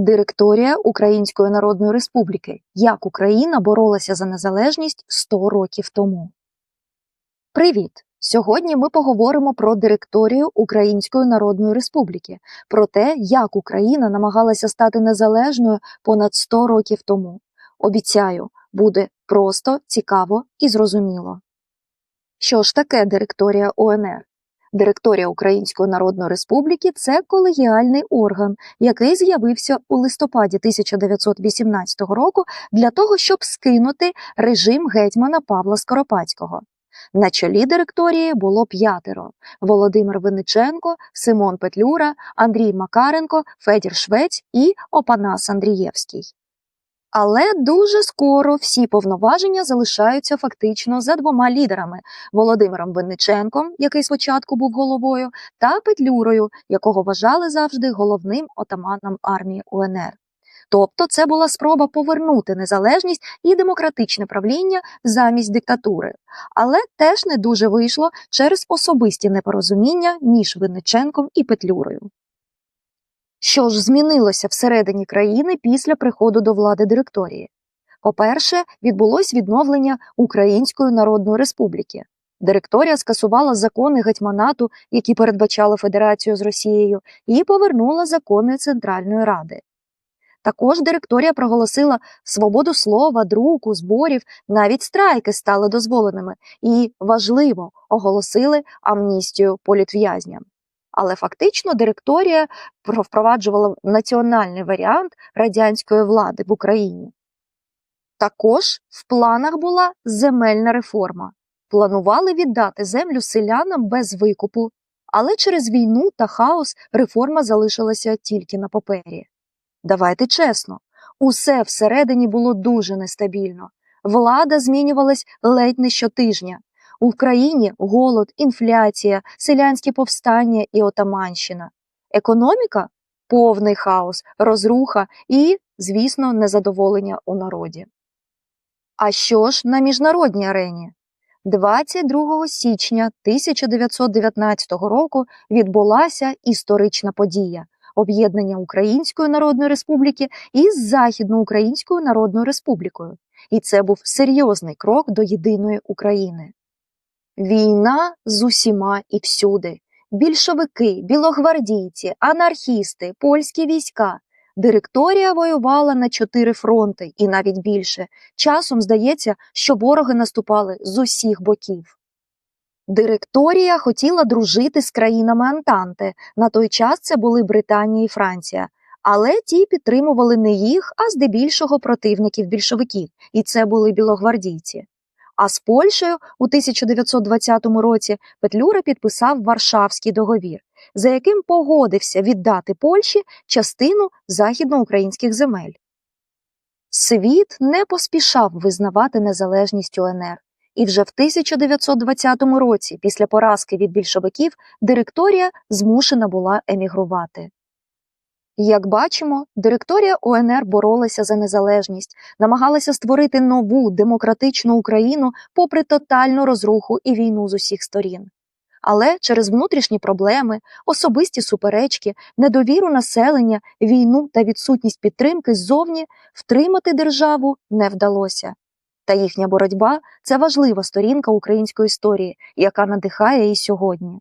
Директорія Української Народної Республіки. Як Україна боролася за незалежність 100 років тому. Привіт! Сьогодні ми поговоримо про директорію Української Народної Республіки, про те, як Україна намагалася стати незалежною понад 100 років тому. Обіцяю, буде просто, цікаво і зрозуміло. Що ж таке директорія УНР? Директорія Української Народної Республіки це колегіальний орган, який з'явився у листопаді 1918 року для того, щоб скинути режим гетьмана Павла Скоропадського. На чолі директорії було п'ятеро: Володимир Винниченко, Симон Петлюра, Андрій Макаренко, Федір Швець і Опанас Андрієвський. Але дуже скоро всі повноваження залишаються фактично за двома лідерами: Володимиром Винниченком, який спочатку був головою, та Петлюрою, якого вважали завжди головним отаманом армії УНР. Тобто це була спроба повернути незалежність і демократичне правління замість диктатури, але теж не дуже вийшло через особисті непорозуміння між Винниченком і Петлюрою. Що ж змінилося всередині країни після приходу до влади директорії? По-перше, відбулось відновлення Української Народної Республіки. Директорія скасувала закони гетьманату, які передбачали федерацію з Росією, і повернула закони Центральної Ради. Також директорія проголосила свободу слова, друку, зборів, навіть страйки стали дозволеними і, важливо, оголосили амністію політв'язням. Але фактично директорія впроваджувала національний варіант радянської влади в Україні. Також в планах була земельна реформа. Планували віддати землю селянам без викупу, але через війну та хаос реформа залишилася тільки на папері. Давайте чесно, усе всередині було дуже нестабільно. Влада змінювалась ледь не щотижня. У країні голод, інфляція, селянські повстання і отаманщина. Економіка повний хаос, розруха і, звісно, незадоволення у народі. А що ж на міжнародній арені? 22 січня 1919 року відбулася історична подія об'єднання Української Народної Республіки із Західноукраїнською Народною Республікою. І це був серйозний крок до єдиної України. Війна з усіма і всюди. Більшовики, білогвардійці, анархісти, польські війська. Директорія воювала на чотири фронти і навіть більше. Часом здається, що вороги наступали з усіх боків. Директорія хотіла дружити з країнами Антанти. На той час це були Британія і Франція. Але ті підтримували не їх, а здебільшого противників більшовиків, і це були білогвардійці. А з Польщею у 1920 році Петлюра підписав Варшавський договір, за яким погодився віддати Польщі частину західноукраїнських земель. Світ не поспішав визнавати незалежність УНР. І вже в 1920 році, після поразки від більшовиків, директорія змушена була емігрувати. Як бачимо, директорія УНР боролася за незалежність, намагалася створити нову демократичну Україну попри тотальну розруху і війну з усіх сторін. Але через внутрішні проблеми, особисті суперечки, недовіру населення, війну та відсутність підтримки ззовні втримати державу не вдалося. Та їхня боротьба це важлива сторінка української історії, яка надихає і сьогодні.